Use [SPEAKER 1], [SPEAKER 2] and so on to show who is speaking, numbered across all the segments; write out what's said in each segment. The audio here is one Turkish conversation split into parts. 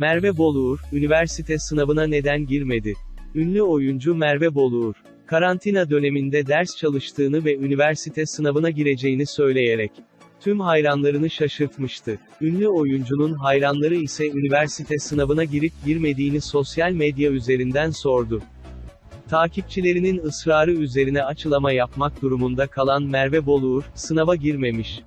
[SPEAKER 1] Merve Boluğur, üniversite sınavına neden girmedi? Ünlü oyuncu Merve Boluğur, karantina döneminde ders çalıştığını ve üniversite sınavına gireceğini söyleyerek, tüm hayranlarını şaşırtmıştı. Ünlü oyuncunun hayranları ise üniversite sınavına girip girmediğini sosyal medya üzerinden sordu. Takipçilerinin ısrarı üzerine açıklama yapmak durumunda kalan Merve Boluğur, sınava girmemiş.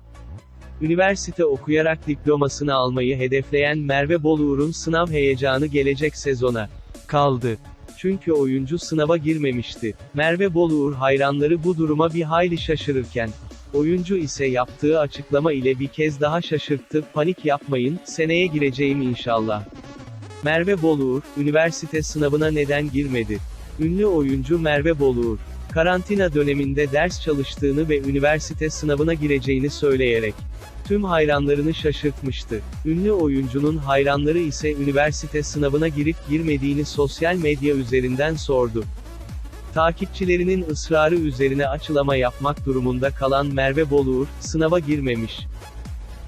[SPEAKER 1] Üniversite okuyarak diplomasını almayı hedefleyen Merve Boluğur'un sınav heyecanı gelecek sezona kaldı. Çünkü oyuncu sınava girmemişti. Merve Boluğur hayranları bu duruma bir hayli şaşırırken, oyuncu ise yaptığı açıklama ile bir kez daha şaşırttı, panik yapmayın, seneye gireceğim inşallah. Merve Boluğur, üniversite sınavına neden girmedi? Ünlü oyuncu Merve Boluğur, karantina döneminde ders çalıştığını ve üniversite sınavına gireceğini söyleyerek, tüm hayranlarını şaşırtmıştı. Ünlü oyuncunun hayranları ise üniversite sınavına girip girmediğini sosyal medya üzerinden sordu. Takipçilerinin ısrarı üzerine açıklama yapmak durumunda kalan Merve Boluğur, sınava girmemiş.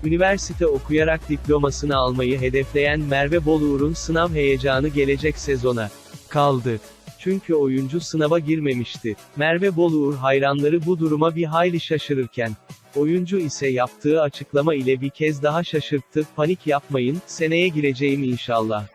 [SPEAKER 1] Üniversite okuyarak diplomasını almayı hedefleyen Merve Boluğur'un sınav heyecanı gelecek sezona kaldı. Çünkü oyuncu sınava girmemişti. Merve Boluğur hayranları bu duruma bir hayli şaşırırken, oyuncu ise yaptığı açıklama ile bir kez daha şaşırttı, panik yapmayın, seneye gireceğim inşallah.